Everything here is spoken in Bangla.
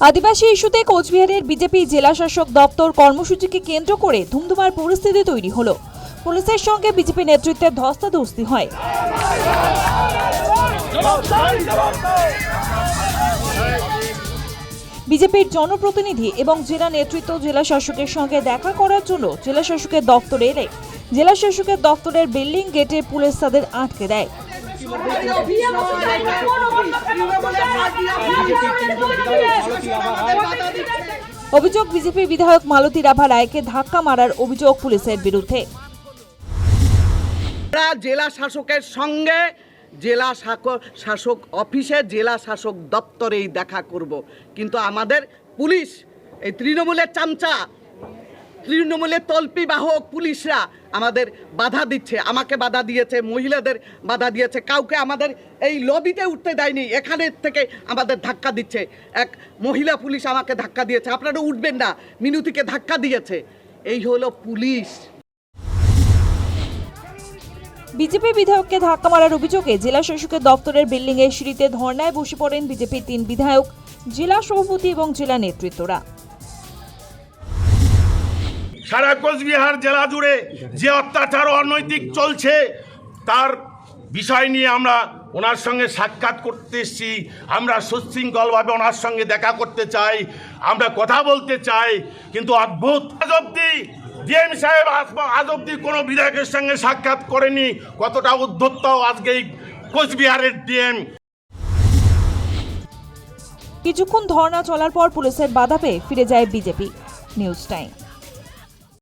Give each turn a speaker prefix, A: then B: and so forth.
A: আদিবাসী ইস্যুতে কোচবিহারের বিজেপি জেলা শাসক দপ্তর কর্মসূচিকে কেন্দ্র করে ধুমধুমার পরিস্থিতি তৈরি হলো। পুলিশের সঙ্গে বিজেপি নেতৃত্বের ধস্তাধস্তি হয়। বিজেপির জনপ্রতিনিধি এবং জেলা নেতৃত্ব জেলা শাসকের সঙ্গে দেখা করার জন্য জেলা শাসকের দপ্তরে এলে। জেলা শাসকের দপ্তরের বিল্ডিং গেটে পুলিশ তাদের আটকে দেয়। অভিযোগ বিজেপি বিধায়ক মালতী রাভা রায়কে ধাক্কা মারার অভিযোগ পুলিশের বিরুদ্ধে।
B: জেলা শাসকের সঙ্গে জেলা শাসক অফিসে জেলা শাসক দপ্তরেই দেখা করব। কিন্তু আমাদের পুলিশ, এই তৃণমূলের চামচা তৃণমূলের তল্পি বাহক পুলিশরা আমাদের বাধা দিচ্ছে, আমাকে বাধা দিয়েছে, মহিলাদের বাধা দিয়েছে, কাউকে আমাদের এই লবিতে উঠতে দেয়নি, এখানে থেকে আমাদের ধাক্কা দিচ্ছে। এক মহিলা পুলিশ আমাকে ধাক্কা দিয়েছে, আপনারা উঠবেন না, মিনুতিকে ধাক্কা দিয়েছে। এই হলো পুলিশ।
A: বিজেপি বিধায়ককে ধাক্কা মারার অভিযোগে জেলা শাসকের দপ্তরের বিল্ডিং এর সিঁড়িতে ধর্নায় বসে পড়েন বিজেপির তিন বিধায়ক, জেলা সভাপতি এবং জেলা নেতৃত্বরা।
C: সারা কোচবিহার জেলা জুড়ে যে অত্যাচার অনৈতিক চলছে, তার বিষয় নিয়ে আমরা ওনার সঙ্গে সাক্ষাৎ করতে এসেছি। আমরা সুশৃঙ্খলভাবে ওনার সঙ্গে দেখা করতে চাই, আমরা কথা বলতে চাই, কিন্তু অদ্ভুত। আজ অব্দি ডিএম সাহেব আজ- অব্দি কোনো বিধায়কের সঙ্গে সাক্ষাৎ করেনি, কতটা উদ্ধত্ত আজকে এই কোচবিহারের ডিএম।
A: কিছুক্ষণ ধর্না চলার পর পুলিশের বাধা পেয়ে ফিরে যায় বিজেপি। News time.